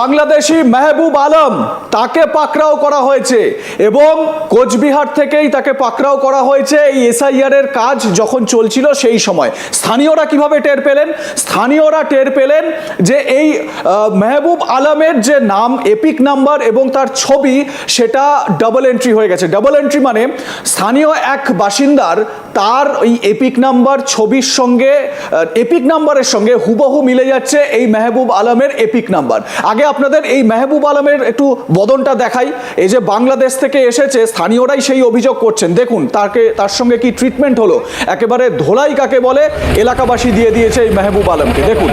বাংলাদেশি মেহবুব আলম তাকে পাকড়াও করা হয়েছে এবং কোচবিহার থেকেই তাকে পাকড়াও করা হয়েছে। এই এসআইআর এর কাজ যখন চলছিল সেই সময়। স্থানীয়রা কীভাবে টের পেলেন? স্থানীয়রা টের পেলেন যে এই মেহবুব আলমের যে নাম, এপিক নাম্বার এবং তার ছবি, সেটা ডাবল এন্ট্রি হয়ে গেছে। ডাবল এন্ট্রি মানে স্থানীয় এক বাসিন্দার তার ওই এপিক নাম্বার ছবির সঙ্গে এপিক নাম্বারের সঙ্গে হুবহু মিলে যাচ্ছে এই মেহবুব আলমের এপিক নাম্বার। আগে আপনাদের এই মেহবুব আলমের একটু বদনটা দেখাই। এই যে বাংলাদেশ থেকে এসেছে স্থানীয়রাই সেই অভিযোগ করছেন। দেখুন তাকে তার সঙ্গে কি ট্রিটমেন্ট হলো? একেবারে ধোলাই কাকে বলে? এলাকাবাসী দিয়ে দিয়েছে এই মেহবুব আলমকে। দেখুন।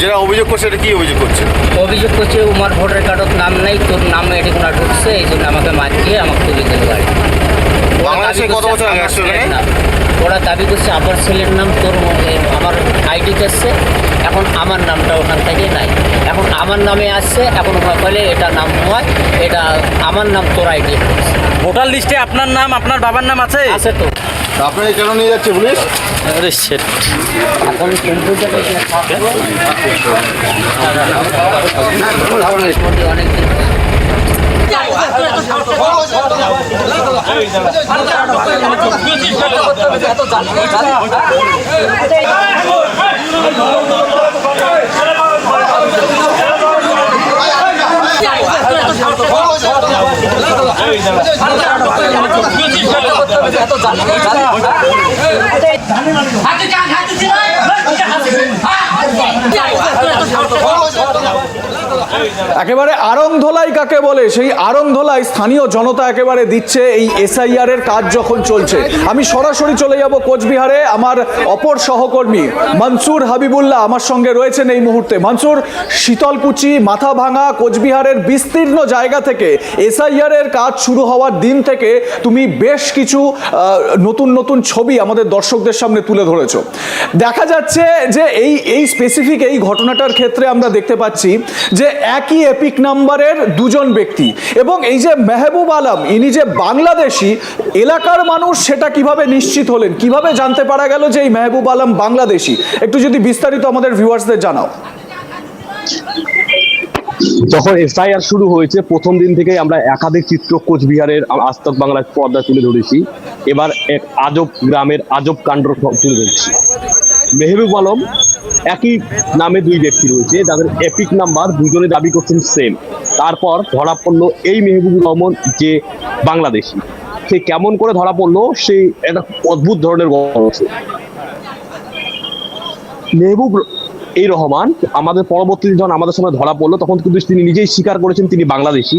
যেটা অভিযোগ করছে এটা কি অভিযোগ করছে? অভিযোগ করছে উমার ভোটার কার্ডত নাম নেই তোর নাম এটি কোনো ঢুকছে এই জন্য আমাকে মারছে আমাকে তুলে দিল গাড়ি ওরা বাংলাদেশে কত বছর আগে আসছো। ওরা দাবি করছে আমার ছেলের নাম তোর আমার আইডিতে আসছে এখন আমার নামটা ওখান থেকে নাই। এখন আমার নামে আসছে এখন বলে এটা নাম নয় এটা আমার নাম তোর আইডি। ভোটার লিস্টে আপনার নাম আপনার বাবার নাম আছে? আছে তো। আপনাকে কেন নিয়ে যাচ্ছে পুলিশ? আরে shit। এখন কম্পিউটারে যে থাকবে অনেক দিন একেবারে আরং ধোলাই কাকে বলে? সেই আরং স্থানীয় জনতা একেবারে দিচ্ছে এই এসআইআর এর কাজ যখন চলছে। আমি সরাসরি চলে যাব কোচবিহারে, আমার অপর সহকর্মী মনসুর হাবিবুল্লাহ আমার সঙ্গে রয়েছেন এই মুহূর্তে। মনসুর, শীতলকুচি মাথা ভাঙা কোচবিহারের বিস্তীর্ণ জায়গা থেকে এসআইআর এর কাজ শুরু হওয়ার দিন থেকে তুমি বেশ কিছু নতুন নতুন ছবি আমাদের দর্শকদের সামনে তুলে ধরেছো। দেখা যাচ্ছে যে এই এই স্পেসিফিক এই ঘটনাটার ক্ষেত্রে আমরা দেখতে পাচ্ছি যে একই এপিক নাম্বারের দুজন ব্যক্তি। এবং এই যে মেহবুব আলম, ইনি যে বাংলাদেশি, এলাকার মানুষ সেটা কীভাবে নিশ্চিত হলেন? কীভাবে জানতে পারা গেল যে এই মেহবুব আলম বাংলাদেশি? একটু যদি বিস্তারিত আমাদের ভিউয়ার্সদের জানাও। যখন এসআইআর শুরু হয়েছে, প্রথম দিন থেকে আমরা একাধিক চিত্র কোচবিহারের আস্তক বাংলার পর্দা তুলে ধরেছি। এবার এক আজব গ্রামের আজব কাণ্ড তুলে ধরছি। মেহবুব আলম, একই নামে দুই ব্যক্তি রয়েছে, যাদের এপিক নাম্বার দুজনে দাবি করছেন সেম তারপর ধরা পড়ল এই মেহবুবুর রহমান যে বাংলাদেশি। সে কেমন করে ধরা পড়ল? সেই একটা অদ্ভুত ধরনের মেহবুব এই রহমান আমাদের পরবর্তীতে যখন আমাদের সময় ধরা পড়ল, তখন কিন্তু তিনি নিজেই স্বীকার করেছেন তিনি বাংলাদেশি।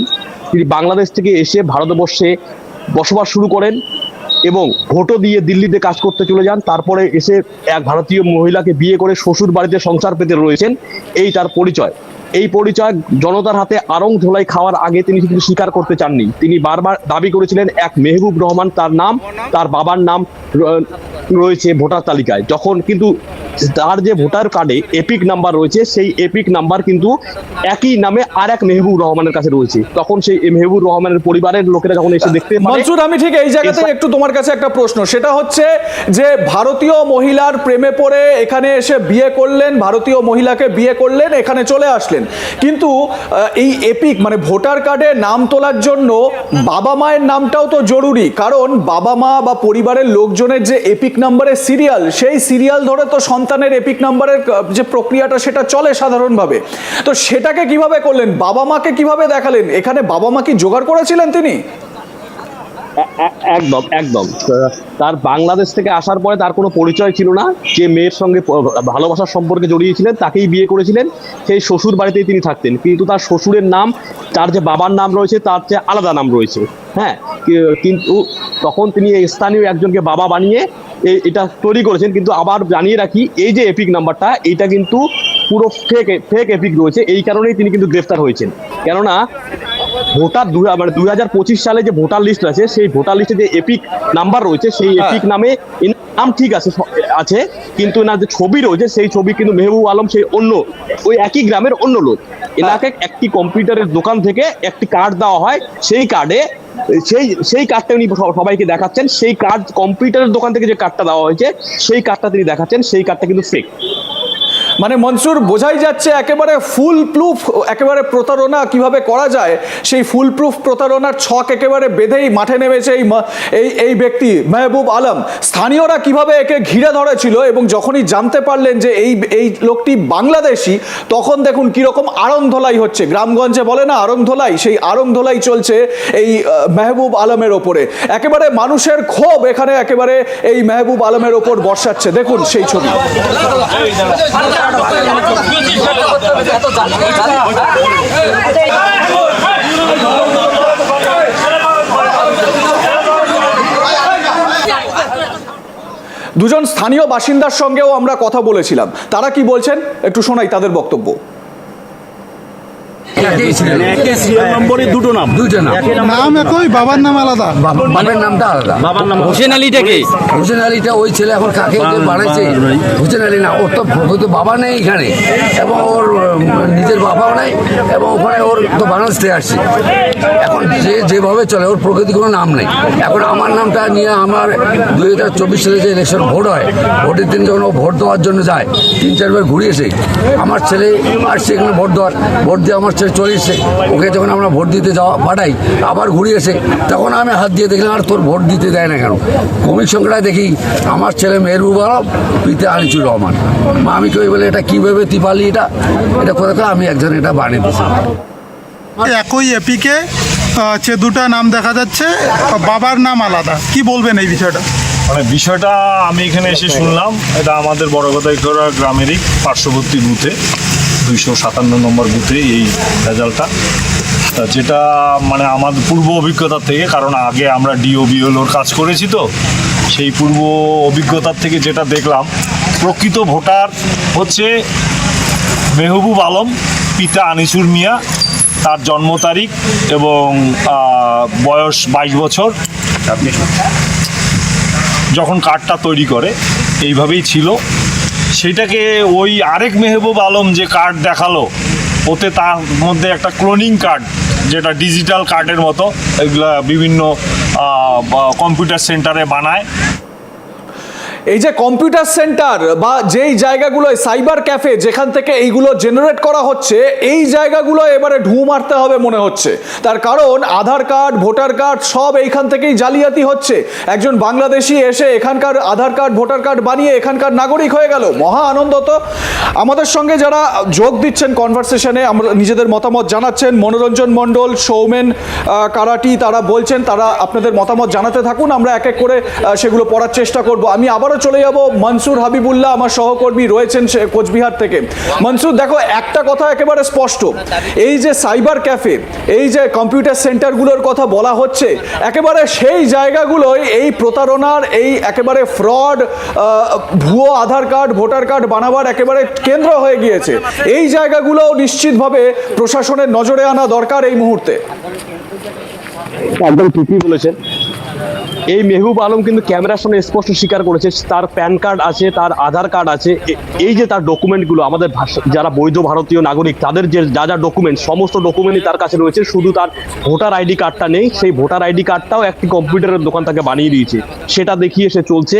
তিনি বাংলাদেশ থেকে এসে ভারতবর্ষে বসবাস শুরু করেন। এবং ভোটও দিয়ে দিল্লিতে কাজ করতে চলে যান। তারপরে এসে এক ভারতীয় মহিলাকে বিয়ে করে শ্বশুর বাড়িতে সংসার পেতে রয়েছেন। এই তার পরিচয়। এই পরিচয় জনতার হাতে আরং ঝোলাই খাওয়ার আগে তিনি কিন্তু স্বীকার করতে চাননি। তিনি বারবার দাবি করেছিলেন এক মেহবুব রহমান তার নাম তার বাবার নাম রয়েছে ভোটার তালিকায়। যখন কিন্তু তার যে ভোটার কার্ডে এপিক নাম্বার রয়েছে সেই এপিক নাম্বার কিন্তু একই নামে আর এক মেহবুব রহমানের কাছে রয়েছে। তখন সেই মেহবুব রহমানের পরিবারের লোকেরা যখন এসে দেখতে মনসুর আমি ঠিক এই জায়গাতে একটু তোমার কাছে একটা প্রশ্ন। সেটা হচ্ছে যে ভারতীয় মহিলার প্রেমে পড়ে এখানে এসে বিয়ে করলেন ভারতীয় মহিলাকে বিয়ে করলেন এখানে চলে আসলেন। কিন্তু এই এপিক মানে ভোটার কার্ডে নাম তোলার জন্য বাবা মায়ের নামটাও তো জরুরি। কারণ বাবা মা বা পরিবারের লোকজনের যে এপিক নাম্বারের সিরিয়াল সেই সিরিয়াল ধরে তো সন্তানের এপিক নাম্বারের যে প্রক্রিয়াটা সেটা চলে সাধারণভাবে। তো সেটাকে কীভাবে করলেন? বাবা মাকে কীভাবে দেখালেন? এখানে বাবা মা কি জোগাড় করেছিলেন তিনি? একদম একদম। তার বাংলাদেশ থেকে আসার পরে তার কোনো পরিচয় ছিল না। যে মেয়ের সঙ্গে ভালোবাসার সম্পর্কে জড়িয়েছিলেন, তাকেই বিয়ে করেছিলেন। সেই শ্বশুর বাড়িতেই তিনি থাকতেন। কিন্তু তার শ্বশুরের নাম, তার যে বাবার নাম রয়েছে, তার যে আলাদা নাম রয়েছে। হ্যাঁ কিন্তু তখন তিনি স্থানীয় একজনকে বাবা বানিয়ে এটা তৈরি করেছেন। কিন্তু আবার জানিয়ে রাখি, এই যে এপিক নাম্বারটা এইটা কিন্তু পুরো ফেক ফেক এপিক রয়েছে। এই কারণেই তিনি কিন্তু গ্রেফতার হয়েছেন। কেননা ভোটার দু মানে দুই হাজার পঁচিশ সালে যে ভোটার লিস্ট আছে সেই ভোটার লিস্টে যে এপিক নাম্বার রয়েছে সেই এপিক নামে নাম ঠিক আছে আছে কিন্তু না যে ছবি রয়েছে সেই ছবি কিন্তু মেহবুব আলম সেই অন্য ওই একই গ্রামের অন্য লোক। এনাকে একটি কম্পিউটারের দোকান থেকে একটি কার্ড দেওয়া হয় সেই কার্ডে সেই সেই কার্ডটা উনি সবাইকে দেখাচ্ছেন সেই কার্ড কম্পিউটারের দোকান থেকে যে কার্ডটা দেওয়া হয়েছে সেই কার্ডটা তিনি দেখাচ্ছেন সেই কার্ডটা কিন্তু ফেক মানে মনসুর, বোঝাই যাচ্ছে একেবারে ফুল প্রুফ, একেবারে প্রতারণা কীভাবে করা যায়, সেই ফুল প্রুফ প্রতারণার ছক একেবারে বেঁধেই মাঠে নেমেছে এই এই এই ব্যক্তি মেহবুব আলম। স্থানীয়রা কীভাবে একে ঘিরে ধরেছিল এবং যখনই জানতে পারলেন যে এই এই লোকটি বাংলাদেশি, তখন দেখুন কীরকম আড়ংধোলাই হচ্ছে। গ্রামগঞ্জে বলে না আড়ংধোলাই, সেই আড়ংধোলাই চলছে এই মেহবুব আলমের ওপরে। একেবারে মানুষের ক্ষোভ এখানে একেবারে এই মেহবুব আলমের ওপর বর্ষাচ্ছে। দেখুন সেই ছবি। দুজন স্থানীয় বাসিন্দার সঙ্গেও আমরা কথা বলেছিলাম। তারা কি বলছেন? একটু শোনাই তাদের বক্তব্য। নম্বরে দুটো নাম দুইটা নাম নাম একই বাবার নাম আলাদা। বাবার নামটা আলাদা। বাবার নাম হোসেন আলীটা কে? হোসেন আলীটা ওই ছেলে এখন কাকে বানাইছে? হোসেন আলী না ওর তো বাবা নেই এখানে। এবং ওর নিজের বাবাও নেই এবং ওখানে ওর তো থেকে আসছে। এখন যে যেভাবে চলে ওর প্রকৃতি কোনো নাম নেই। এখন আমার নামটা নিয়ে আমার দুই হাজার চব্বিশ সালে যে ইলেকশন ভোট হয় ভোটের দিন যখন ও ভোট দেওয়ার জন্য যায় তিন চারবার ঘুরিয়েছে। আমার ছেলে আসছে এখানে ভোট দেওয়ার ভোট দিয়ে আমার ছেলে চলে এসে ওকে যখন আমরা ভোট দিতে যাওয়া পাঠাই আবার ঘুরে এসে তখন আমি হাত দিয়ে দেখলাম আর তোর ভোট দিতে দেয় না কেন? কমিক সংখ্যাটা দেখি আমার ছেলে মেহরুব আলম পিতে আনিচুর রহমান। মা আমি কই বলে এটা কীভাবে তুই পারলি এটা? এটা কোথা থেকে আমি একজন এটা বানিয়ে দিয়েছি একই এপিকে হচ্ছে দুটা নাম দেখা যাচ্ছে বাবার নাম আলাদা। কি বলবেন এই বিষয়টা? মানে বিষয়টা আমি এখানে এসে শুনলাম। এটা আমাদের বড় কথাই করা গ্রামেরই পার্শ্ববর্তী বুথে। দুইশো সাতান্ন নম্বর বুথে এই রেজাল্টটা। যেটা মানে আমার পূর্ব অভিজ্ঞতা থেকে, কারণ আগে আমরা ডিও বিওলোর কাজ করেছি তো, সেই পূর্ব অভিজ্ঞতার থেকে যেটা দেখলাম, প্রকৃত ভোটার হচ্ছে মেহবুব আলম, পিতা আনিসুর মিয়া, তার জন্ম তারিখ এবং বয়স বাইশ বছর। যখন কার্ডটা তৈরি করে, এইভাবেই ছিল। সেটাকে ওই আরেক মেহবুব আলম যে কার্ড দেখাল, ওতে তার মধ্যে একটা ক্লোনিং কার্ড যেটা ডিজিটাল কার্ডের মতো, এগুলা বিভিন্ন কম্পিউটার সেন্টারে বানায়। এই যে কম্পিউটার সেন্টার বা যেই জায়গাগুলোয় সাইবার ক্যাফে যেখান থেকে এইগুলো জেনারেট করা হচ্ছে, এই জায়গাগুলো এবারে ঢু মারতে হবে মনে হচ্ছে। তার কারণ আধার কার্ড, ভোটার কার্ড সব এইখান থেকেই জালিয়াতি হচ্ছে। একজন বাংলাদেশি এসে এখানকার আধার কার্ড, ভোটার কার্ড বানিয়ে এখানকার নাগরিক হয়ে গেল। মহা আনন্দ তো। আমাদের সঙ্গে যারা যোগ দিচ্ছেন কনভারসেশনে আমরা নিজেদের মতামত জানাচ্ছেন। মনোরঞ্জন মণ্ডল, সৌমেন কারাটি, তারা বলছেন, তারা আপনাদের মতামত জানাতে থাকুন। আমরা এক এক করে সেগুলো পড়ার চেষ্টা করব। আমি আবারও চলে যাব। মনসুর হাবিবুল্লাহ, আমার সহকর্মী রয়েছেন কোচবিহার থেকে। মনসুর, দেখো, একটা কথা একেবারে স্পষ্ট। এই যে সাইবার ক্যাফে, এই যে কম্পিউটার সেন্টারগুলোর কথা বলা হচ্ছে, একেবারে সেই জায়গাগুলোই এই প্রতারণার, এই একেবারে ফ্রড ভুয়ো আধার কার্ড, ভোটার কার্ড বানাবার একেবারে কেন্দ্র হয়ে গিয়েছে। এই জায়গাগুলো নিশ্চিতভাবে প্রশাসনের নজরে আনা দরকার এই মুহূর্তে। একদম ঠিকই বলেছেন। এই মেহবুব আলম কিন্তু ক্যামেরার সামনে স্পষ্ট স্বীকার করেছে, তার প্যান কার্ড আছে, তার আধার কার্ড আছে এই যে তার ডকুমেন্টগুলো আমাদের যারা বৈধ ভারতীয় নাগরিক, তাদের যে যা যা ডকুমেন্ট, সমস্ত ডকুমেন্টই তার কাছে রয়েছে, শুধু তার ভোটার আইডি কার্ডটা নেই, সেই ভোটার আইডি কার্ডটাও একটি কম্পিউটারের দোকান তাকে বানিয়ে দিয়েছে। সেটা দেখিয়ে সে চলছে।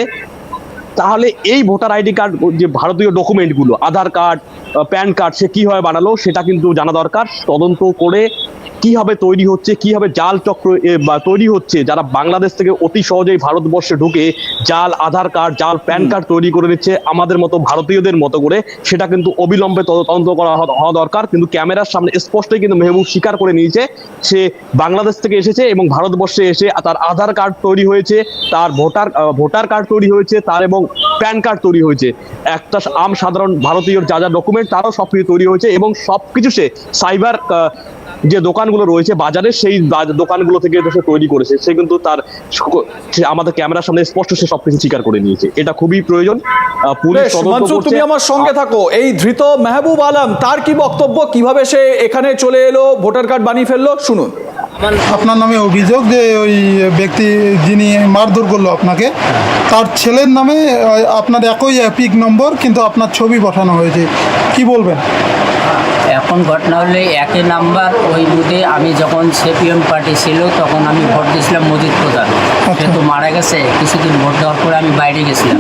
তাহলে এই ভোটার আইডি কার্ড যে ভারতীয় ডকুমেন্টগুলো আধার কার্ড প্যান কার্ড সে কীভাবে বানালো সেটা কিন্তু জানা দরকার। তদন্ত করে কীভাবে তৈরি হচ্ছে কীভাবে জাল চক্র তৈরি হচ্ছে যারা বাংলাদেশ থেকে অতি সহজেই ভারতবর্ষে ঢুকে জাল আধার কার্ড জাল প্যান কার্ড তৈরি করে দিচ্ছে আমাদের মতো ভারতীয়দের মতো করে সেটা কিন্তু অবিলম্বে তদ- তদন্ত করা হওয়া দরকার। কিন্তু ক্যামেরার সামনে স্পষ্টই কিন্তু মেহবুব স্বীকার করে নিয়েছে সে বাংলাদেশ থেকে এসেছে এবং ভারতবর্ষে এসে তার আধার কার্ড তৈরি হয়েছে তার ভোটার ভোটার কার্ড তৈরি হয়েছে তার এবং প্যান কার্ড তৈরি হয়েছে। একটা আম সাধারণ ভারতীয় যা যা ডকুমেন্ট তারও সব কিছু তৈরি হয়েছে এবং সবকিছু সে সাইবার যে দোকানগুলো রয়েছে বাজারে সেই দোকানগুলো থেকে সে তৈরি করেছে। সে কিন্তু তার আমাদের ক্যামেরার সামনে স্পষ্ট সে সবকিছু স্বীকার করে নিয়েছে। এটা খুবই প্রয়োজন। পুলিশ। তুমি আমার সঙ্গে থাকো। এই ধৃত মেহবুব আলম তার কি বক্তব্য? কীভাবে সে এখানে চলে এলো? ভোটার কার্ড বানিয়ে ফেলল? শুনুন। আপনার নামে অভিযোগ যে ওই ব্যক্তি যিনি মারধর করল আপনাকে তার ছেলের নামে আপনার একই পিক নম্বর কিন্তু আপনার ছবি পাঠানো হয়েছে। কি বলবেন? এখন ঘটনা হলে একই নাম্বার ওই বুথে আমি যখন সিপিএম পার্টি ছিল তখন আমি ভোট দিয়েছিলাম মজিদ প্রধান। সে তো মারা গেছে কিছুদিন ভোট দেওয়ার পরে আমি বাইরে গেছিলাম।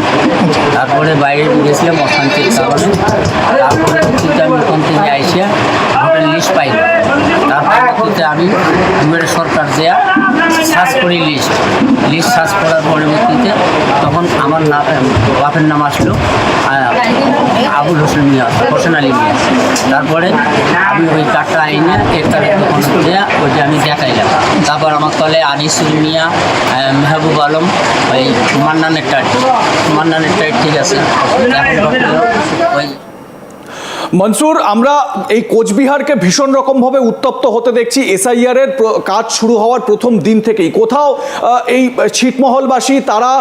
তারপরে বাইরে গেছিলাম অশান্তির কারণে। তারপরে কিন্তু আমি ওখান থেকে আইসিয়া ভোটের লিস্ট পাই তারপরে আমি দুয়ারে সরকার দেয়া সার্চ করি লিস্ট লিস্ট সার্চ করার পরবর্তীতে তখন আমার নাম বাপের নাম আসলো আবুল হোসেন মিয়া, হোসেন আলী মিয়া। তারপরে আমি ওই কার্ডটা আইনে একটা দেয়া ওইটা আমি দেখাইলাম। তারপর আমার তলে আনিসুল মিয়া মেহবুব আলম, ওই মান্নানের টাইট মান্নানের টাইট ঠিক আছে। ওই মনসুর, আমরা এই কোচবিহারকে ভীষণ রকমভাবে উত্তপ্ত হতে দেখছি। এসআইআর এর কাজ শুরু হওয়ার প্রথম দিন থেকেই। কোথাও এই ছিটমহলবাসী, তারা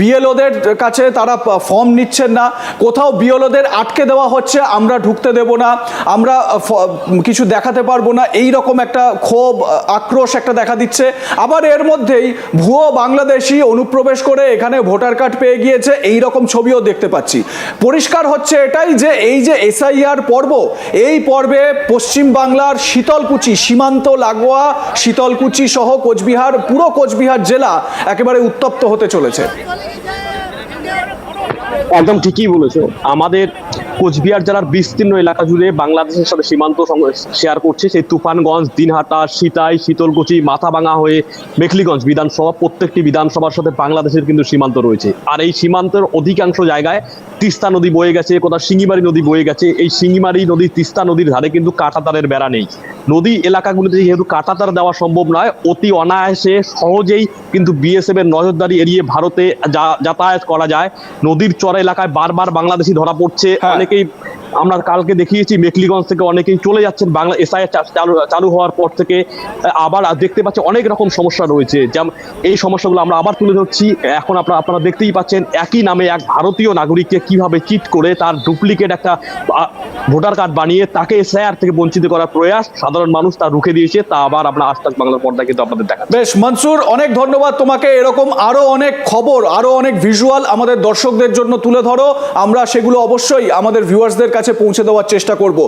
বিএলওদের কাছে তারা ফর্ম নিচ্ছেন না। কোথাও বিএলওদের আটকে দেওয়া হচ্ছে, আমরা ঢুকতে দেব না, আমরা কিছু দেখাতে পারব না। এই রকম একটা ক্ষোভ আক্রোশ একটা দেখা দিচ্ছে। আবার এর মধ্যেই ভুয়ো বাংলাদেশি অনুপ্রবেশ করে এখানে ভোটার কার্ড পেয়ে গিয়েছে। এই রকম ছবিও দেখতে পাচ্ছি। পরিষ্কার হচ্ছে এটাই যে এই যে এসআইআর পর্ব, এই পর্বে পশ্চিম বাংলার শীতলকুচি, সীমান্ত, লাগোয়া, শীতলকুচি সহ কোচবিহার, পুরো কোচবিহার জেলা একেবারে উত্তপ্ত হতে চলেছে। একদম ঠিকই বলেছ। আমাদের কোচবিহার জেলার বিস্তীর্ণ এলাকা জুড়ে বাংলাদেশের সাথে সীমান্ত শেয়ার করছে। সেই তুফানগঞ্জ দিনহাটা সিতাই শীতলকুচি মাথাভাঙা হয়ে মেখলিগঞ্জ বিধানসভা। প্রত্যেকটি বিধানসভার সাথে বাংলাদেশের কিন্তু সীমান্ত রয়েছে। আর এই সীমান্তের অধিকাংশ জায়গায় তিস্তা নদী বয়ে গেছে কোথাও শিঙ্গিমারি নদী বয়ে গেছে। এই শিঙ্গিমারি নদী তিস্তা নদীর ধারে কিন্তু কাঁটাতারের বেড়া নেই। নদী এলাকাগুলিতে যেহেতু কাঁটাতার দেওয়া সম্ভব নয় অতি অনায়াসে সহজেই কিন্তু বিএসএফ এর নজরদারি এড়িয়ে ভারতে যা- যাতায়াত করা যায়। নদীর চর এলাকায় বারবার বাংলাদেশি ধরা পড়ছে। হ্যাঁ। অনেকেই আমরা কালকে দেখিয়েছি মেকলিগঞ্জ থেকে অনেকেই চলে যাচ্ছেন, বাংলা এসআই চালু চালু হওয়ার পর থেকে আবার দেখতে পাচ্ছি অনেক রকম সমস্যা রয়েছে। যেমন এই সমস্যাগুলো আমরা আবার তুলে ধরছি। এখন আপনারা আপনারা দেখতেই পাচ্ছেন একই নামে এক ভারতীয় নাগরিককে কীভাবে চিট করে তার ডুপ্লিকেট একটা ভোটার কার্ড বানিয়ে তাকে এসআইআর থেকে বঞ্চিত করার প্রয়াস সাধারণ মানুষ তা রুখে দিয়েছে। তা আবার আমরা আস্তাক বাংলার পর্দায় কিন্তু আপনাদের দেখা বেশ, মনসুর, অনেক ধন্যবাদ তোমাকে। এরকম আরও অনেক খবর, আরও অনেক ভিজুয়াল আমাদের দর্শকদের জন্য তুলে ধরো। আমরা সেগুলো অবশ্যই আমাদের ভিউয়ার্সদের কাছে পৌঁছে দেওয়ার চেষ্টা করব।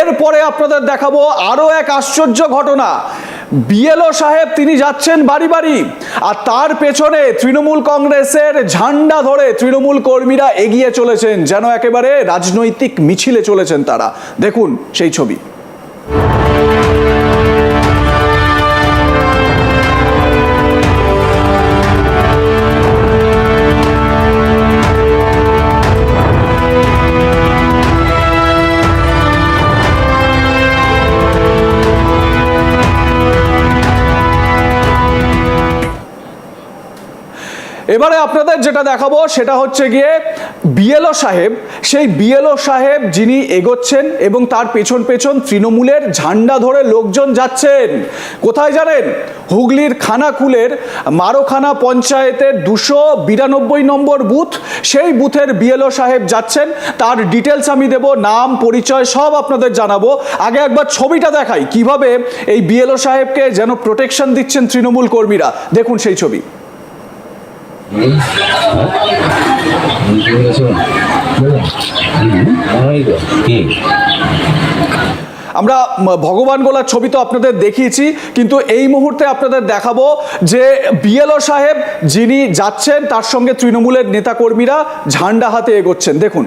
এরপরে আপনাদের দেখাবো আরও এক আশ্চর্য ঘটনা। বিএলও সাহেব তিনি যাচ্ছেন বাড়ি বাড়ি, আর তার পেছনে তৃণমূল কংগ্রেসের ঝান্ডা ধরে তৃণমূল কর্মীরা এগিয়ে চলেছেন, যেন একেবারে রাজনৈতিক মিছিলে চলেছেন তারা। দেখুন সেই ছবি। এবারে আপনাদের যেটা দেখাবো সেটা হচ্ছে গিয়ে বিএলও সাহেব, সেই বিএলও সাহেব যিনি এগোচ্ছেন এবং তার পেছন পেছন তৃণমূলের ঝান্ডা ধরে লোকজন যাচ্ছেন। কোথায় জানেন? হুগলির খানাকুলের মারোখানা পঞ্চায়েতের দুশো বিরানব্বই নম্বর বুথ। সেই বুথের বিএলও সাহেব যাচ্ছেন। তার ডিটেলস আমি দেব, নাম, পরিচয় সব আপনাদের জানাব। আগে একবার ছবিটা দেখাই, কীভাবে এই বিএলও সাহেবকে যেন প্রোটেকশন দিচ্ছেন তৃণমূল কর্মীরা। দেখুন সেই ছবি। আমরা ভগবান গোলার ছবি তো আপনাদের দেখিয়েছি, কিন্তু এই মুহূর্তে আপনাদের দেখাবো যে বিএলও সাহেব যিনি যাচ্ছেন, তার সঙ্গে তৃণমূলের নেতাকর্মীরা ঝান্ডা হাতে এগোচ্ছেন। দেখুন।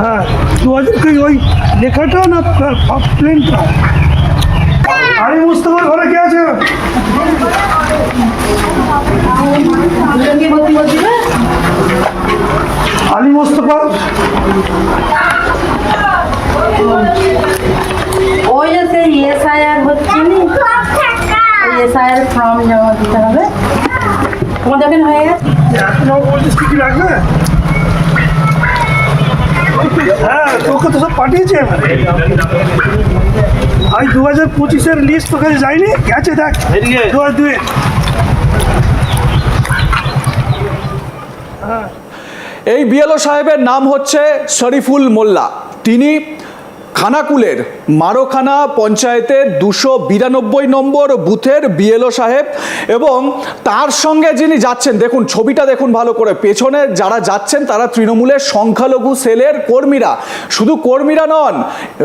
হ্যাঁ লেখাটা না আরে মুস্তফার ঘরে কে আছে? আলী মোস্তফা। ওই যে সেই এসআইআর হচ্ছে নি? এসআইআর ফর্ম জমা দিতে হবে। তোমাদের ওখানে হয়ে গেছে? কি লাগবে? হ্যাঁ তোকে তো সব পাঠিয়েছে আজ দু হাজার পঁচিশের লিস্ট তোর কাছে যায়নি? গেছে দেখ। দু হাজার দুয়ে এই বিএলও সাহেবের নাম হচ্ছে শরীফুল মোল্লা। তিনি খানাকুলের মারোখানা পঞ্চায়েতের দুশো বিরানব্বই নম্বর বুথের বিএলও সাহেব এবং তার সঙ্গে যিনি যাচ্ছেন, দেখুন ছবিটা দেখুন ভালো করে, পেছনে যারা যাচ্ছেন তারা তৃণমূলের সংখ্যালঘু সেলের কর্মীরা। শুধু কর্মীরা নন,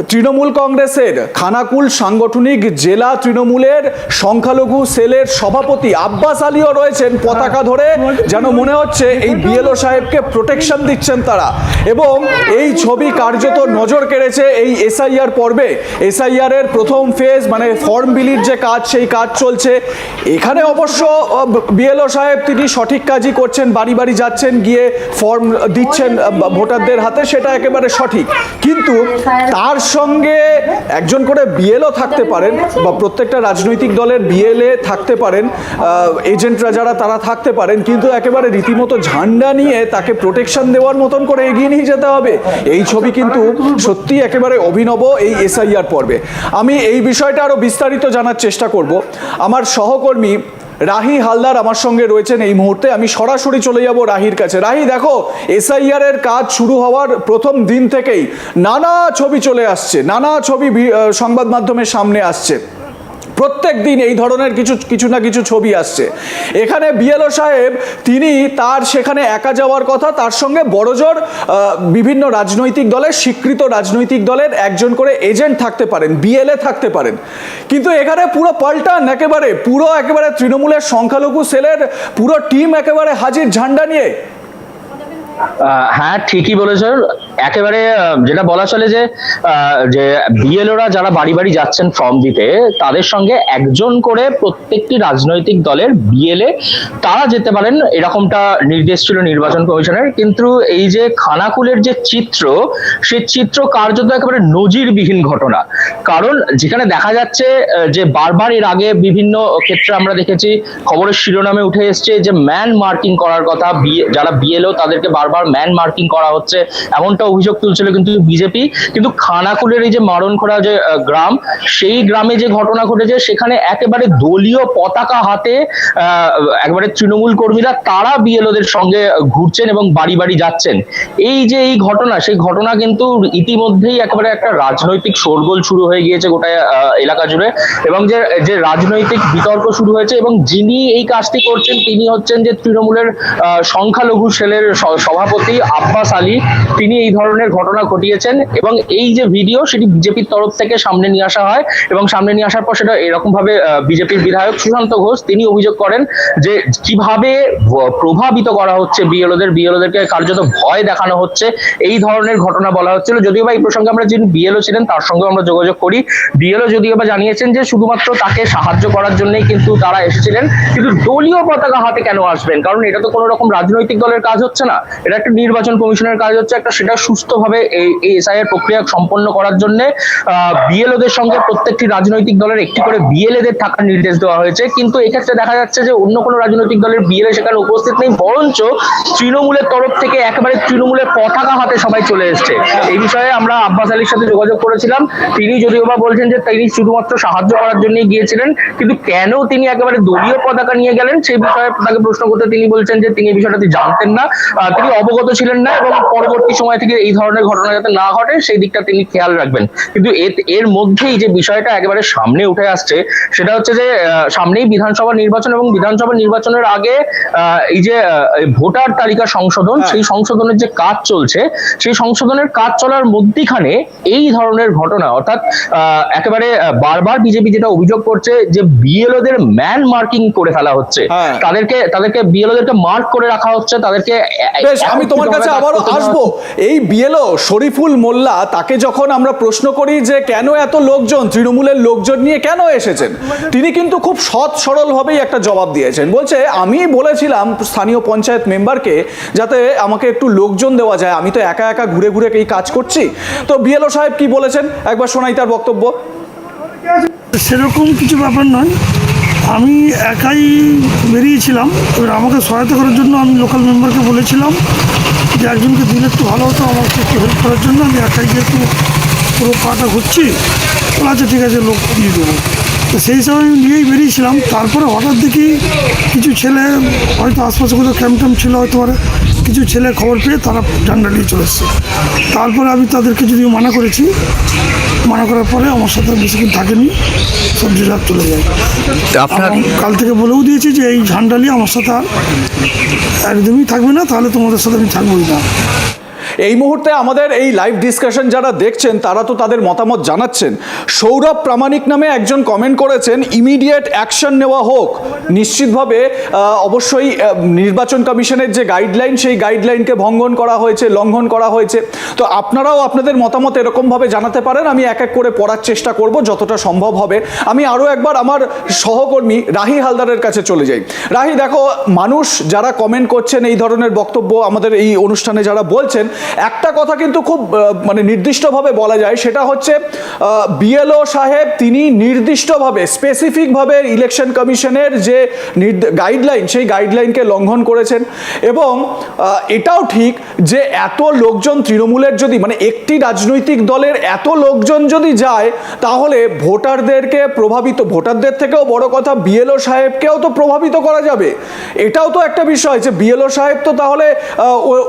তৃণমূল কংগ্রেসের, খানাকুল সাংগঠনিক জেলা তৃণমূলের সংখ্যালঘু সেলের সভাপতি আব্বাস আলীও রয়েছেন পতাকা ধরে, যেন মনে হচ্ছে এই বিএলও সাহেবকে প্রোটেকশন দিচ্ছেন তারা। এবং এই ছবি কার্যত নজর কেড়েছে এই এসআইআর পর্বে। এসআইআর এর প্রথম ফেজ মানে ফর্ম বিলির যে কাজ, সেই কাজ চলছে। এখানে অবশ্য বিএলও সাহেব তিনি সঠিক কাজই করছেন, বাড়ি বাড়ি যাচ্ছেন, গিয়ে ফর্ম দিচ্ছেন ভোটারদের হাতে, সেটা একেবারে সঠিক। কিন্তু তার সঙ্গে একজন করে বিএলও থাকতে পারেন, বা প্রত্যেকটা রাজনৈতিক দলের বিএলএ থাকতে পারেন এজেন্টরা যারা, তারা থাকতে পারেন, কিন্তু একেবারে রীতিমতো ঝান্ডা নিয়ে তাকে প্রোটেকশন দেওয়ার মতন করে এগিয়ে নিয়ে যেতে হবে। এই ছবি কিন্তু সত্যি একেবারে অভিনব, এই এসআইআর পর্বে। আমি এই বিষয়টা আরও বিস্তারিত জানার চেষ্টা করব। আমার সহকর্মী রাহি হালদার আমার সঙ্গে রয়েছেন এই মুহূর্তে। আমি সরাসরি চলে যাব রাহির কাছে। রাহি, দেখো এসআইআর এর কাজ শুরু হওয়ার প্রথম দিন থেকেই নানা ছবি চলে আসছে। নানা ছবি সংবাদ মাধ্যমের সামনে আসছে। প্রত্যেক দিন এই ধরনের কিছু কিছু না কিছু ছবি আসছে। এখানে বিএলও সাহেব, তিনি তার সেখানে একা যাওয়ার কথা, তার সঙ্গে বড়জোর বিভিন্ন রাজনৈতিক দলের, স্বীকৃত রাজনৈতিক দলের একজন করে এজেন্ট থাকতে পারেন, বিএলএ থাকতে পারেন। কিন্তু এখানে পুরো পাল্টান একেবারে, পুরো একেবারে তৃণমূলের সংখ্যালঘু সেলের, পুরো টিম একেবারে হাজির ঝান্ডা নিয়ে। হ্যাঁ ঠিকই বলেছেন। একেবারে যেটা বলা চলে যে যে বিএলওরা যারা বাড়ি বাড়ি যাচ্ছেন ফর্ম দিতে, তাদের সঙ্গে একজন করে প্রত্যেকটি রাজনৈতিক দলের বিএলএ তারা যেতে পারেন, এরকমটা নির্দেশ ছিল নির্বাচন কমিশনের। কিন্তু এই যে খানাকুলের যে চিত্র, সে চিত্র কার্যত একেবারে নজিরবিহীন ঘটনা। কারণ যেখানে দেখা যাচ্ছে যে বারবার এর আগে বিভিন্ন ক্ষেত্রে আমরা দেখেছি, খবরের শিরোনামে উঠে এসছে যে ম্যান মার্কিং করার কথা যারা বিএলও তাদেরকে বারবার ম্যান মার্কিং করা হচ্ছে এমনটা অভিযোগ তুলছিল কিন্তু বিজেপি। কিন্তু খানাকুলের এই যে মারণখোড়া যে গ্রাম, সেই গ্রামে যে ঘটনা ঘটেছে, সেখানে একেবারে দলীয় পতাকা হাতে একেবারে তৃণমূল কর্মীরা, তারা বিএলওদের সঙ্গে ঘুরছেন এবং বাড়ি বাড়ি যাচ্ছেন। এই যে এই ঘটনা, সেই ঘটনা কিন্তু ইতিমধ্যেই একেবারে একটা রাজনৈতিক শোরগোল শুরু হয়ে গিয়েছে গোটা এলাকা জুড়ে। এবং যে যে রাজনৈতিক বিতর্ক শুরু হয়েছে এবং যিনি এই কাজটি করছেন, তিনি হচ্ছেন যে তৃণমূলের সংখ্যালঘু সেলের সভাপতি আব্বাস আলী। তিনি এই ধরনের ঘটনা ঘটিয়েছেন এবং এই যে ভিডিও সেটি বিজেপির তরফ থেকে সামনে নিয়ে আসা হয় এবং সামনে নিয়ে আসার পর সেটা এরকম ভাবে বিজেপির বিধায়ক সুশান্ত ঘোষ তিনি অভিযোগ করেন যে কীভাবে প্রভাবিত করা হচ্ছে বিএলওদের, বিএলওদেরকে কার্যত ভয় দেখানো হচ্ছে। এই ধরনের ঘটনা বলা হচ্ছিল। যদিও বা এই প্রসঙ্গে আমরা যিনি বিএলও ছিলেন, তার সঙ্গে আমরা যোগাযোগ করি। বিএলও যদিও বা জানিয়েছেন যে শুধুমাত্র তাকে সাহায্য করার জন্যই কিন্তু তারা এসেছিলেন, কিন্তু দলীয় পতাকা হাতে কেন আসবেন? কারণ এটা তো কোনো রকম রাজনৈতিক দলের কাজ হচ্ছে না। এটা একটা নির্বাচন কমিশনের কাজ হচ্ছে, একটা সেটা সুস্থভাবে এই এসআইয়ের প্রক্রিয়া সম্পন্ন করার জন্য বিএলওদের সঙ্গে প্রত্যেকটি রাজনৈতিক দলের একটি করে বিএলএদের থাকার নির্দেশ দেওয়া হয়েছে। কিন্তু এক্ষেত্রে দেখা যাচ্ছে যে অন্য কোনো রাজনৈতিক দলের বিএলএ সেখানে উপস্থিত নেই, বরঞ্চ তৃণমূলের তরফ থেকে একেবারে তৃণমূলের পতাকা হাতে সবাই চলে এসছে। এই বিষয়ে আমরা আব্বাস আলীর সাথে যোগাযোগ করেছিলাম। তিনি যদিও বা বলছেন যে তিনি শুধুমাত্র সাহায্য করার জন্যই গিয়েছিলেন, কিন্তু কেন তিনি একেবারে দলীয় পতাকা নিয়ে গেলেন সেই বিষয়ে তাকে প্রশ্ন করতে তিনি বলছেন যে তিনি এই বিষয়টাতে জানতেন না। তিনি অবগত ছিলেন না এবং পরবর্তী সময় থেকে এই ধরনের ঘটনা যাতে না ঘটে সেই দিকটা তিনি খেয়াল রাখবেন কিন্তু এর- মধ্যেই যে বিষয়টা একেবারে সামনে উঠে আসছে সেটা হচ্ছে যে সামনেই বিধানসভা নির্বাচন এবং বিধানসভা নির্বাচনের আগে এই যে ভোটার তালিকা সংশোধন হ্যাঁ। সেই সংশোধনের যে কাজ চলছে সেই সংশোধনের কাজ চলার মধ্যিখানে এই ধরনের ঘটনা অর্থাৎ আহ, একেবারে বারবার বিজেপি যেটা অভিযোগ করছে যে বিএলওদের ম্যান মার্কিং করে ফেলা হচ্ছে হ্যাঁ। তাদেরকে তাদেরকে বিএলওদেরকে মার্ক করে রাখা হচ্ছে তাদেরকে বেশ আমি তোমার কাছে আবারও আসব এই বিএলও শরীফুল মোল্লা, তাকে যখন আমরা প্রশ্ন করি যে কেন এত লোকজন, তৃণমূলের লোকজন নিয়ে কেন এসেছেন, তিনি কিন্তু খুব সৎ সরলভাবেই একটা জবাব দিয়েছেন। বলছে, আমি বলেছিলাম স্থানীয় পঞ্চায়েত মেম্বারকে যাতে আমাকে একটু লোকজন দেওয়া যায়, আমি তো একা একা ঘুরে ঘুরে এই কাজ করছি। তো বিএলও সাহেব কি বলেছেন? একবার শোনাই তার বক্তব্য। সেরকম কিছু ব্যাপার নয়। আমি একাই বেরিয়েছিলাম, এবার আমাকে সহায়তা করার জন্য আমি লোকাল মেম্বারকে বলেছিলাম যে একজনকে দিলে একটু ভালো হতো আমাকে একটু হেল্প করার জন্য, আমি একাই যেহেতু পুরো পাটা ঘুরছি। আচ্ছা ঠিক আছে, লোক দিয়ে দেবো। তো সেই হিসাবে আমি নিয়েই বেরিয়েছিলাম। তারপরে হঠাৎ দেখি কিছু ছেলে হয়তো আশপাশে কোথাও ক্যাম্প ট্যাম্প ছিল, হয়তো কিছু ছেলে খবর পেয়ে তারা ঝান্ডা নিয়ে চলে এসছে। তারপরে আমি তাদেরকে যদিও মানা করেছি মানা করার পরে আমার সাথে আর বেশিক্ষণ থাকেনি সবজি যে যার চলে যায়। আপনার কাল থেকে বলেও দিয়েছি যে এই ঝান্ডালি নিয়ে আমার সাথে আর একদমই থাকবে না তাহলে তোমাদের সাথে আমি থাকবোই না। এই মুহূর্তে আমাদের এই লাইভ ডিসকাশন যারা দেখছেন, তারা তো তাদের মতামত জানাচ্ছেন। সৌরভ প্রামাণিক নামে একজন কমেন্ট করেছেন ইমিডিয়েট অ্যাকশন নেওয়া হোক। নিশ্চিতভাবে অবশ্যই নির্বাচন কমিশনের যে গাইডলাইন সেই গাইডলাইনকে ভঙ্গন করা হয়েছে, লঙ্ঘন করা হয়েছে। তো আপনারাও আপনাদের মতামত এরকমভাবে জানাতে পারেন, আমি এক এক করে পড়ার চেষ্টা করব যতটা সম্ভব হবে। আমি আরও একবার আমার সহকর্মী রাহি হালদারের কাছে চলে যাই। রাহি, দেখো, মানুষ যারা কমেন্ট করছেন, এই ধরনের বক্তব্য আমাদের এই অনুষ্ঠানে যারা বলছেন একটা কথা কিন্তু খুব মানে নির্দিষ্টভাবে বলা যায়, সেটা হচ্ছে বিএলও সাহেব তিনি নির্দিষ্টভাবে স্পেসিফিকভাবে ইলেকশন কমিশনের যে গাইডলাইন সেই গাইডলাইনকে লঙ্ঘন করেছেন এবং এটাও ঠিক যে এত লোকজন তৃণমূলের যদি মানে একটি রাজনৈতিক দলের এত লোকজন যদি যায়, তাহলে ভোটারদেরকে প্রভাবিত, ভোটারদের থেকেও বড় কথা বিএলও সাহেবকেও তো প্রভাবিত করা যাবে। এটাও তো একটা বিষয় যে বিএলও সাহেব তো তাহলে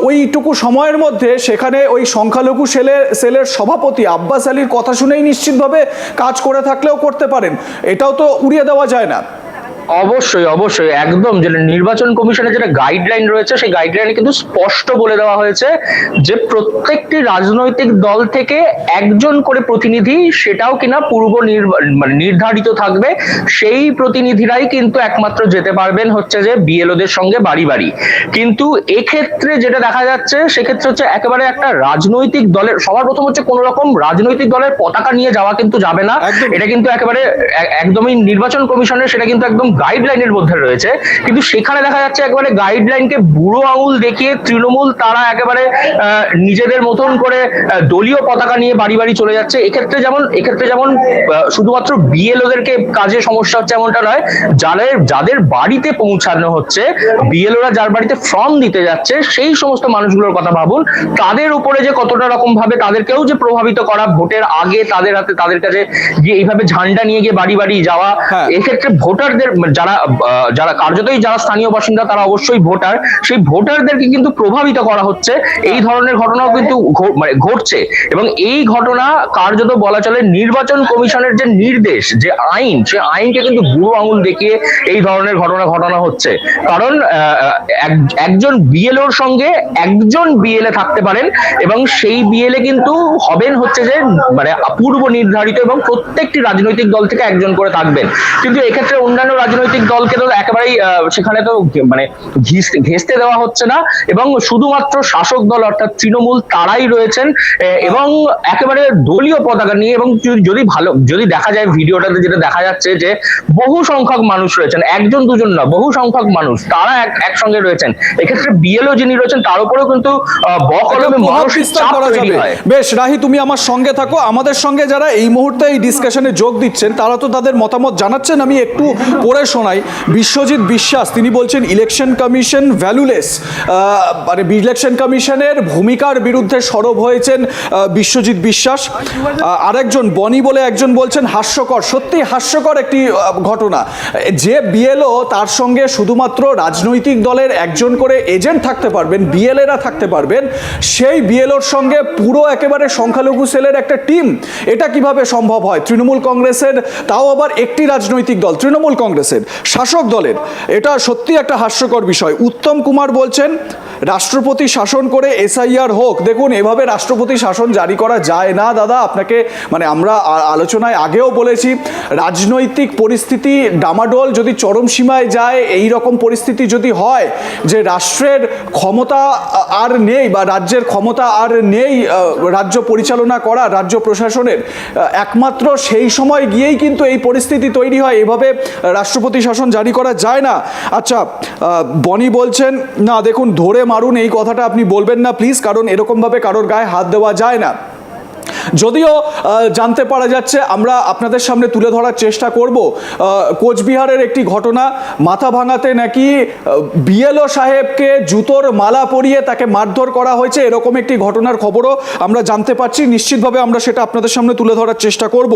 ওইটুকু সময়ের মধ্যে সেখানে ওই সংখ্যালঘু সেলের সেলের সভাপতি আব্বাস আলীর কথা শুনেই নিশ্চিতভাবে কাজ করে থাকলেও করতে পারেন। এটাও তো উড়িয়ে দেওয়া যায় না। অবশ্যই অবশ্যই একদম যেটা নির্বাচন কমিশনের যেটা গাইডলাইন রয়েছে সেই গাইডলাইনে কিন্তু স্পষ্ট বলে দেওয়া হয়েছে যে প্রত্যেকটি রাজনৈতিক দল থেকে একজন করে প্রতিনিধি সেটাও কিনা পূর্ব মানে নির্ধারিত থাকবে। সেই প্রতিনিধিরাই কিন্তু একমাত্র যেতে পারবেন হচ্ছে যে বিএলওদের সঙ্গে বাড়ি বাড়ি। কিন্তু এক্ষেত্রে যেটা দেখা যাচ্ছে সেক্ষেত্রে হচ্ছে একেবারে একটা রাজনৈতিক দলের সবার প্রথম হচ্ছে কোন রকম রাজনৈতিক দলের পতাকা নিয়ে যাওয়া কিন্তু যাবে না। এটা কিন্তু একেবারে একদমই নির্বাচন কমিশনের সেটা কিন্তু একদম গাইডলাইনের মধ্যে রয়েছে কিন্তু সেখানে দেখা যাচ্ছে একেবারে গাইডলাইনকে বুড়ো আঙুল দেখিয়ে তৃণমূল তারা একেবারে নিজেদের মতন করে দলীয় পতাকা নিয়ে বাড়ি বাড়ি চলে যাচ্ছে এক্ষেত্রে যেমন এক্ষেত্রে যেমন শুধুমাত্র বিএলওদেরকে কাজে সমস্যা হচ্ছে এমনটা নয় যাদের যাদের বাড়িতে পৌঁছানো হচ্ছে বিএলওরা যার বাড়িতে ফর্ম দিতে যাচ্ছে সেই সমস্ত মানুষগুলোর কথা ভাবুন তাদের উপরে যে কতটা রকম ভাবে তাদেরকেও যে প্রভাবিত করা ভোটের আগে তাদের হাতে তাদের কাছে গিয়ে এইভাবে ঝান্ডা নিয়ে গিয়ে বাড়ি বাড়ি যাওয়া হ্যাঁ। এক্ষেত্রে ভোটারদের যারা যারা কার্যতই যারা স্থানীয় বাসিন্দা, তারা অবশ্যই ভোটার। সেই ভোটারদেরকে কিন্তু প্রভাবিত করা হচ্ছে। এই ধরনের ঘটনাও কিন্তু মানে ঘটছে। এবং এই ঘটনা কার্যত বলা চলে নির্বাচন কমিশনের যে নির্দেশ, যে আইন, সে আইনকে কিন্তু বুড়ো আঙুল দেখিয়ে এই ধরনের ঘটনা ঘটনা হচ্ছে। কারণ একজন বিএলওর সঙ্গে একজন বিএলএ থাকতে পারেন এবং সেই বিএলএ কিন্তু হবেন হচ্ছে যে মানে পূর্ব নির্ধারিত এবং প্রত্যেকটি রাজনৈতিক দল থেকে একজন করে থাকবেন। কিন্তু এক্ষেত্রে অন্যান্য রাজনৈতিক দলকে তো একেবারেই সেখানে তো মানে ঘেঁষতে দেওয়া হচ্ছে না এবং শুধুমাত্র শাসক দল অর্থাৎ তৃণমূল তারাই রয়েছেন এবং একেবারে দলীয় পতাকা নিয়ে এবং যদি- ভালো যদি দেখা যায় ভিডিওটাতে যেটা দেখা যাচ্ছে যে বহু সংখ্যক মানুষ রয়েছেন একজন দুজন না বহু সংখ্যক মানুষ তারা এক- একসঙ্গে রয়েছেন। এক্ষেত্রে বিএলও যিনি রয়েছেন তার উপরেও কিন্তু বকলমে মানসিক চাপ তৈরি হয়। বেশ রাহি তুমি আমার সঙ্গে থাকো। আমাদের সঙ্গে যারা এই মুহূর্তে এই ডিসকাশনে যোগ দিচ্ছেন তারা তো তাদের মতামত জানাচ্ছেন। আমি একটু পড়ে শোনাই, বিশ্বজিৎ বিশ্বাস, তিনি বলছেন ইলেকশন কমিশন ভ্যালুলেস মানে ইলেকশন কমিশনের ভূমিকার বিরুদ্ধে সরব হয়েছেন বিশ্বজিৎ বিশ্বাস। আরেকজন, বনি বলে একজন বলছেন, হাস্যকর। সত্যি হাস্যকর একটি ঘটনা। যে বিএলও তার সঙ্গে শুধুমাত্র রাজনৈতিক দলের একজন করে এজেন্ট থাকতে পারবেন, বিএলএরা থাকতে পারবেন, সেই বিএলওর সঙ্গে পুরো একেবারে সংখ্যালঘু সেলের একটা টিম এটা কীভাবে সম্ভব হয়? তৃণমূল কংগ্রেসের, তাও আবার একটি রাজনৈতিক দল, তৃণমূল কংগ্রেসের। শাসক দলের এটা সত্যি একটা হাস্যকর বিষয়। উত্তম কুমার বলছেন রাষ্ট্রপতি শাসন করে এসআইআর হোক, দেখুন, এভাবে রাষ্ট্রপতি শাসন জারি করা যায় না, দাদা। আপনাকে মানে আমরা আলোচনায় আগেও বলেছি, রাজনৈতিক পরিস্থিতি ডামাডোল যদি চরম সীমায় যায়, এই রকম পরিস্থিতি যদি হয়, যে রাষ্ট্রের ক্ষমতা আর নেই বা রাজ্যের ক্ষমতা আর নেই রাজ্য পরিচালনা করা, রাজ্য প্রশাসনের একমাত্র সেই সময় গিয়েই কিন্তু এই পরিস্থিতি তৈরি হয়। এভাবে রাষ্ট্রপতি শাসন জারি করা যায় না। আচ্ছা বনি বলছেন, না, দেখুন, ধরে মারুন, এই কথাটা আপনি বলবেন না প্লিজ কারণ এরকমভাবে কারোর গায়ে হাত দেওয়া যায় না। যদিও জানতে পারা যাচ্ছে, আমরা আপনাদের সামনে তুলে ধরার চেষ্টা করব। কোচবিহারের একটি ঘটনা, মাথা ভাঙাতে নাকি বিএলও সাহেবকে জুতোর মালা পরিয়ে তাকে মারধর করা হয়েছে, এরকম একটি ঘটনার খবরও আমরা জানতে পারছি নিশ্চিতভাবে আমরা সেটা আপনাদের সামনে তুলে ধরার চেষ্টা করব।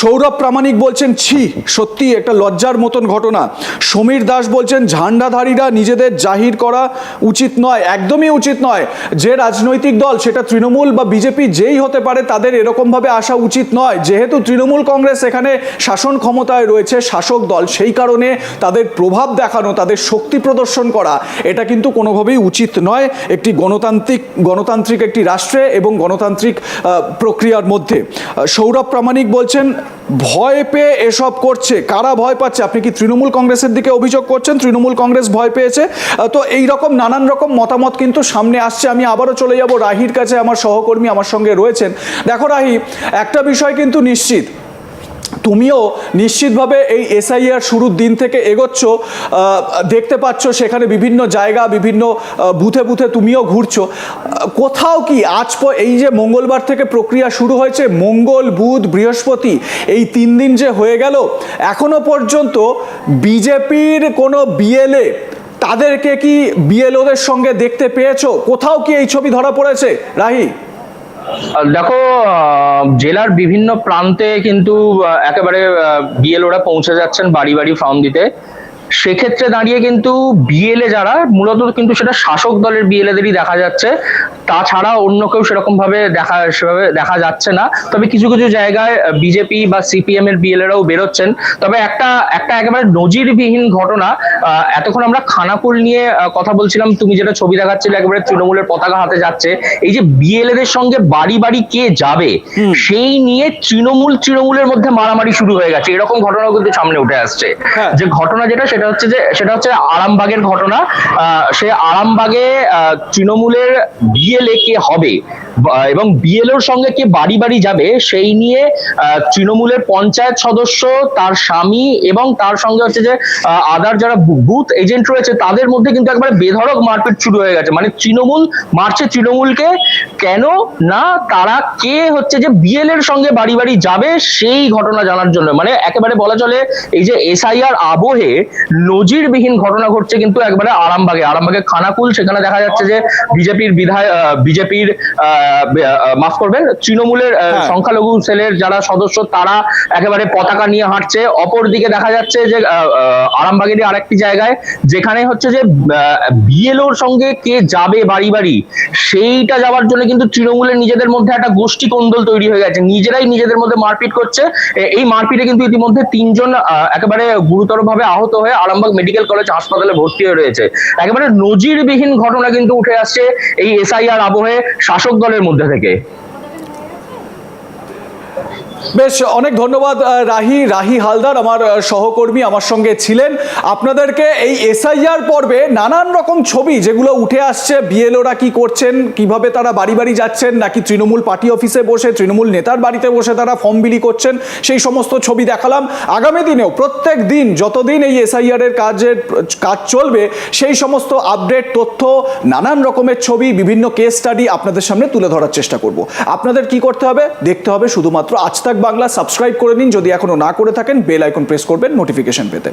সৌরভ প্রামাণিক বলছেন, ছি, সত্যি একটা লজ্জার মতন ঘটনা। সমীর দাস বলছেন, ঝান্ডাধারীরা নিজেদের জাহির করা উচিত নয়, একদমই উচিত নয়। যে রাজনৈতিক দল, সেটা তৃণমূল বা বিজেপি যেই হতে পারে তাদের এরকমভাবে আসা উচিত নয়। যেহেতু তৃণমূল কংগ্রেস এখানে শাসন ক্ষমতায় রয়েছে, শাসক দল, সেই কারণে তাদের প্রভাব দেখানো, তাদের শক্তি প্রদর্শন করা, এটা কিন্তু কোনোভাবেই উচিত নয় একটি গণতান্ত্রিক গণতান্ত্রিক একটি রাষ্ট্রে এবং গণতান্ত্রিক প্রক্রিয়ার মধ্যে। সৌরভ প্রামাণিক বলছেন, ভয় পেয়ে এসব করছে। কারা ভয় পাচ্ছে? আপনি কি তৃণমূল কংগ্রেসের দিকে অভিযোগ করছেন? তৃণমূল কংগ্রেস ভয় পেয়েছে? তো এই রকম নানান রকম মতামত কিন্তু সামনে আসছে। আমি আবারও চলে যাব। রাহির কাছে আমার সহকর্মী আমার সঙ্গে রয়েছেন। দেখো রাহি, একটা বিষয় কিন্তু নিশ্চিত। তুমিও নিশ্চিতভাবে এই এসআইআর শুরুর দিন থেকে এগোচ্ছ দেখতে পাচ্ছ সেখানে বিভিন্ন জায়গা, বিভিন্ন বুথে বুথে তুমিও ঘুরছো। কোথাও কি আজ এই যে মঙ্গলবার থেকে প্রক্রিয়া শুরু হয়েছে, মঙ্গল, বুধ, বৃহস্পতি, এই তিন দিন যে হয়ে গেল, এখনও পর্যন্ত বিজেপির কোনো বিএলএ তাদেরকে কি বিএলওদের সঙ্গে দেখতে পেয়েছ? কোথাও কি এই ছবি ধরা পড়েছে? রাহি? দেখো জেলার বিভিন্ন প্রান্তে কিন্তু একেবারে বিএলওরা পৌঁছে যাচ্ছেন বাড়ি বাড়ি ফর্ম দিতে। সেক্ষেত্রে দাঁড়িয়ে কিন্তু বিএলএ যারা, মূলত কিন্তু সেটা শাসক দলের বিএলএদেরই দেখা যাচ্ছে। তাছাড়া অন্য কেউ সেরকম ভাবে দেখা সেভাবে দেখা যাচ্ছে না। তবে কিছু কিছু জায়গায় বিজেপি বা সিপিএম এর বিএলএরাও বেরোচ্ছেন। তবে একটা একটা একেবারে নজিরবিহীন ঘটনা এতক্ষণ আমরা খানাকুল নিয়ে কথা বলছিলাম। তুমি যেটা ছবি দেখাচ্ছিলে একেবারে তৃণমূলের পতাকা হাতে যাচ্ছে। এই যে বিএলএদের সঙ্গে বাড়ি বাড়ি কে যাবে? সেই নিয়ে তৃণমূল তৃণমূলের মধ্যে মারামারি শুরু হয়ে গেছে। এরকম ঘটনাও কিন্তু সামনে উঠে আসছে। হ্যাঁ। যে ঘটনা যেটা সেটা হচ্ছে যে সেটা হচ্ছে আরামবাগের ঘটনা। আহ, সে আরামবাগে আহ, তৃণমূলের বিএলএ কে হবে। এবং বিএলওর সঙ্গে কে বাড়ি বাড়ি যাবে, সেই নিয়ে তৃণমূলের পঞ্চায়েত সদস্য, তার স্বামী এবং তার সঙ্গে হচ্ছে যে আদার যারা বুথ এজেন্ট রয়েছে, তাদের মধ্যে কিন্তু একবারে বেধড়ক মারপিট শুরু হয়ে গেছে। মানে তৃণমূল মারছে তৃণমূলকে, কেন না তারা কে হচ্ছে যে বিএল এর সঙ্গে বাড়ি বাড়ি যাবে, সেই ঘটনা জানার জন্য। মানে একেবারে বলা চলে, এই যে এসআইআর আবহে নজিরবিহীন ঘটনা ঘটছে কিন্তু একবারে আরামবাগে। আরামবাগে খানাকুল, সেখানে দেখা যাচ্ছে যে, বিজেপির বিধায়ক বিজেপির মাফ করবেন তৃণমূলের হ্যাঁ। সংখ্যালঘু সেলের যারা সদস্য তারা একেবারে পতাকা নিয়ে হাঁটছে। অপরদিকে দেখা যাচ্ছে যে আরামবাগেরই আরেকটি জায়গায় যেখানে হচ্ছে যে বিএলওর সঙ্গে কে যাবে বাড়ি বাড়ি সেইটা যাওয়ার জন্য কিন্তু তৃণমূলের নিজেদের মধ্যে একটা গোষ্ঠী কোন্দল তৈরি হয়ে গেছে। নিজেরাই নিজেদের মধ্যে মারপিট করছে। এই মারপিটে কিন্তু ইতিমধ্যে তিনজন একেবারে গুরুতরভাবে আহত হয়ে আরামবাগ মেডিকেল কলেজ হাসপাতালে ভর্তি হয়ে রয়েছে। একেবারে নজিরবিহীন ঘটনা কিন্তু উঠে আসছে এই এসআইআর আবহে। শাসক দলের মধ্যে থেকে। বেশ, অনেক ধন্যবাদ রাহি রাহি হালদার, আমার সহকর্মী আমার সঙ্গে ছিলেন। আপনাদেরকে এই এসআইআর পর্বে নানান রকম ছবি যেগুলো উঠে আসছে, বিএলওরা কি করছেন, কীভাবে তারা বাড়ি বাড়ি যাচ্ছেন, নাকি তৃণমূল পার্টি অফিসে বসে, তৃণমূল নেতার বাড়িতে বসে তারা ফর্ম বিলি করছেন, সেই সমস্ত ছবি দেখালাম। আগামী দিনেও প্রত্যেক দিন যতদিন এই এসআইআর এর কাজের কাজ চলবে, সেই সমস্ত আপডেট, তথ্য, নানান রকমের ছবি, বিভিন্ন কেস স্টাডি আপনাদের সামনে তুলে ধরার চেষ্টা করব। আপনাদের কি করতে হবে? দেখতে হবে শুধুমাত্র আজ বাংলা সাবস্ক্রাইব করে নিন। যদি এখনও না করে থাকেন, বেল আইকন প্রেস করবেন নোটিফিকেশন পেতে।